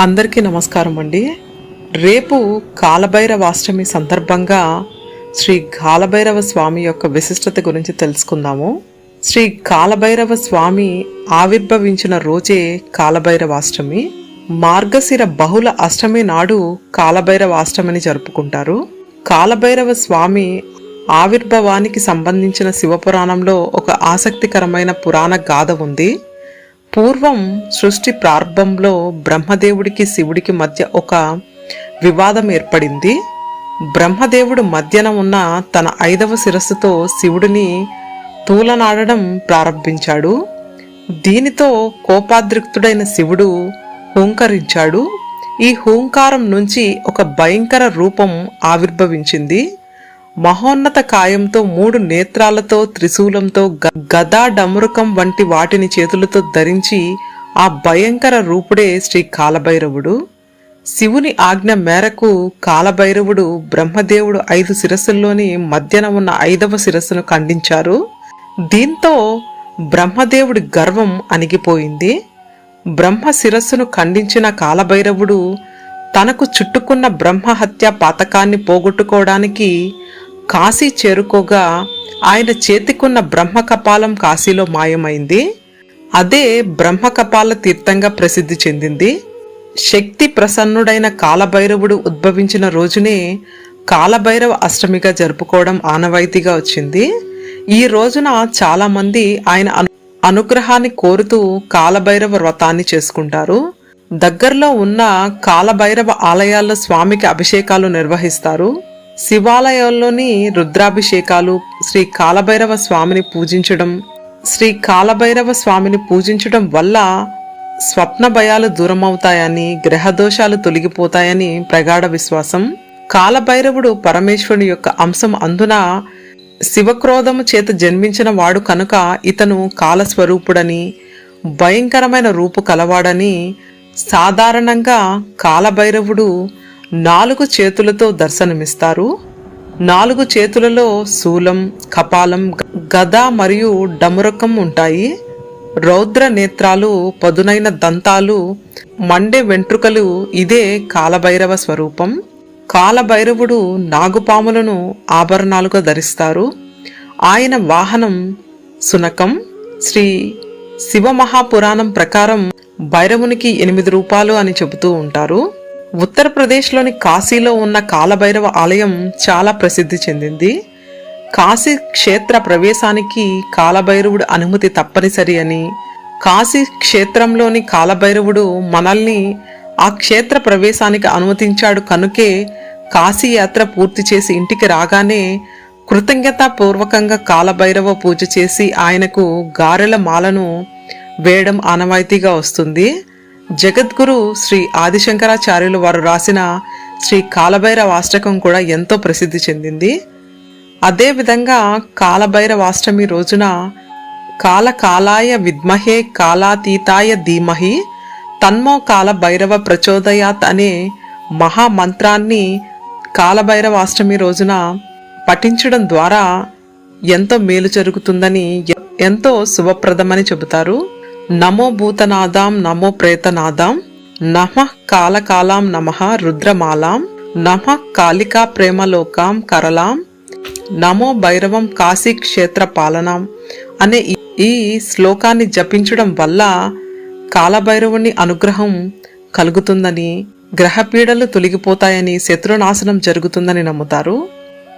అందరికీ నమస్కారం అండి. రేపు కాలభైరవాష్టమి సందర్భంగా శ్రీ కాలభైరవ స్వామి యొక్క విశిష్టత గురించి తెలుసుకుందాము. శ్రీ కాలభైరవ స్వామి ఆవిర్భవించిన రోజే కాలభైరవాష్టమి. మార్గశిర బహుళ అష్టమి నాడు కాలభైరవాష్టమిని జరుపుకుంటారు. కాలభైరవ స్వామి ఆవిర్భవానికి సంబంధించిన శివపురాణంలో ఒక ఆసక్తికరమైన పురాణ గాథ ఉంది. పూర్వం సృష్టి ప్రారంభంలో బ్రహ్మదేవుడికి శివుడికి మధ్య ఒక వివాదం ఏర్పడింది. బ్రహ్మదేవుడు మధ్యన ఉన్న తన ఐదవ శిరస్సుతో శివుడిని తూలనాడడం ప్రారంభించాడు. దీనితో కోపాద్రిక్తుడైన శివుడు హూంకరించాడు. ఈ హూంకారం నుంచి ఒక భయంకర రూపం ఆవిర్భవించింది. మహోన్నత కాయంతో మూడు నేత్రాలతో త్రిశూలంతో గ- గదా డమరుకం వంటి వాటిని చేతులతో ధరించి ఆ భయంకర రూపుడే శ్రీ కాలభైరవుడు. శివుని ఆజ్ఞ మేరకు కాలభైరవుడు బ్రహ్మదేవుడు ఐదు శిరస్సుల్లోని మధ్యన ఉన్న ఐదవ శిరస్సును ఖండించారు. దీంతో బ్రహ్మదేవుడి గర్వం అణిగిపోయింది. బ్రహ్మ శిరస్సును ఖండించిన కాలభైరవుడు తనకు చుట్టుకున్న బ్రహ్మహత్య పాతకాన్ని పోగొట్టుకోవడానికి కాశీ చేరుకోగా ఆయన చేతికున్న బ్రహ్మకపాలం కాశీలో మాయమైంది. అదే బ్రహ్మకపాల తీర్థంగా ప్రసిద్ధి చెందింది. శక్తి ప్రసన్నుడైన కాలభైరవుడు ఉద్భవించిన రోజునే కాలభైరవ అష్టమిగా జరుపుకోవడం ఆనవాయితీగా వచ్చింది. ఈ రోజున చాలామంది ఆయన అనుగ్రహాన్ని కోరుతూ కాలభైరవ వ్రతాన్ని చేసుకుంటారు. దగ్గరలో ఉన్న కాలభైరవ ఆలయాల్లో స్వామికి అభిషేకాలు నిర్వహిస్తారు. శివాలయాల్లోని రుద్రాభిషేకాలు శ్రీ కాలభైరవ స్వామిని పూజించడం. శ్రీ కాలభైరవ స్వామిని పూజించడం వల్ల స్వప్న భయాలు దూరమవుతాయని గ్రహదోషాలు తొలగిపోతాయని ప్రగాఢ విశ్వాసం. కాలభైరవుడు పరమేశ్వరుని యొక్క అంశం అందున శివక్రోధము చేత జన్మించిన వాడు కనుక ఇతను కాలస్వరూపుడని భయంకరమైన రూపు కలవాడని సాధారణంగా కాలభైరవుడు నాలుగు చేతులతో దర్శనమిస్తారు. నాలుగు చేతులలో శూలం కపాలం గద మరియు డమురకం ఉంటాయి. రౌద్ర నేత్రాలు పదునైన దంతాలు మండే వెంట్రుకలు ఇదే కాలభైరవ స్వరూపం. కాలభైరవుడు నాగుపాములను ఆభరణాలుగా ధరిస్తారు. ఆయన వాహనం సునకం. శ్రీ శివమహాపురాణం ప్రకారం భైరవునికి ఎనిమిది రూపాలు అని చెబుతూ ఉంటారు. ఉత్తరప్రదేశ్లోని కాశీలో ఉన్న కాలభైరవ ఆలయం చాలా ప్రసిద్ధి చెందింది. కాశీ క్షేత్ర ప్రవేశానికి కాలభైరవుడు అనుమతి తప్పనిసరి అని కాశీ క్షేత్రంలోని కాలభైరవుడు మనల్ని ఆ క్షేత్ర ప్రవేశానికి అనుమతించాడు కనుకే కాశీ యాత్ర పూర్తి చేసి ఇంటికి రాగానే కృతజ్ఞతాపూర్వకంగా కాలభైరవ పూజ చేసి ఆయనకు గారెల మాలను వేయడం ఆనవాయితీగా వస్తుంది. జగద్గురు శ్రీ ఆదిశంకరాచార్యులు వారు రాసిన శ్రీ కాలభైరవ అష్టకం కూడా ఎంతో ప్రసిద్ధి చెందింది. అదేవిధంగా కాలభైరవాష్టమి రోజున కాలకాలాయ విద్మహే కాలాతీతాయ ధీమహి తన్మో కాల భైరవ ప్రచోదయాత్ అనే మహామంత్రాన్ని కాలభైరవాష్టమి రోజున పఠించడం ద్వారా ఎంతో మేలు జరుగుతుందని ఎంతో శుభప్రదమని చెబుతారు. నమో భూతనాదాం నమో ప్రేతనాదాం నమ కాలకాలాం నమ రుద్రమాలాం నమ కాళికా ప్రేమలోకాం కరలాం నమో భైరవం కాశీ క్షేత్ర పాలనం అనే ఈ- ఈ శ్లోకాన్ని జపించడం వల్ల కాలభైరవుని అనుగ్రహం కలుగుతుందని గ్రహపీడలు తొలగిపోతాయని శత్రునాశనం జరుగుతుందని నమ్ముతారు.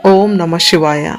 ఓం నమ శివాయ.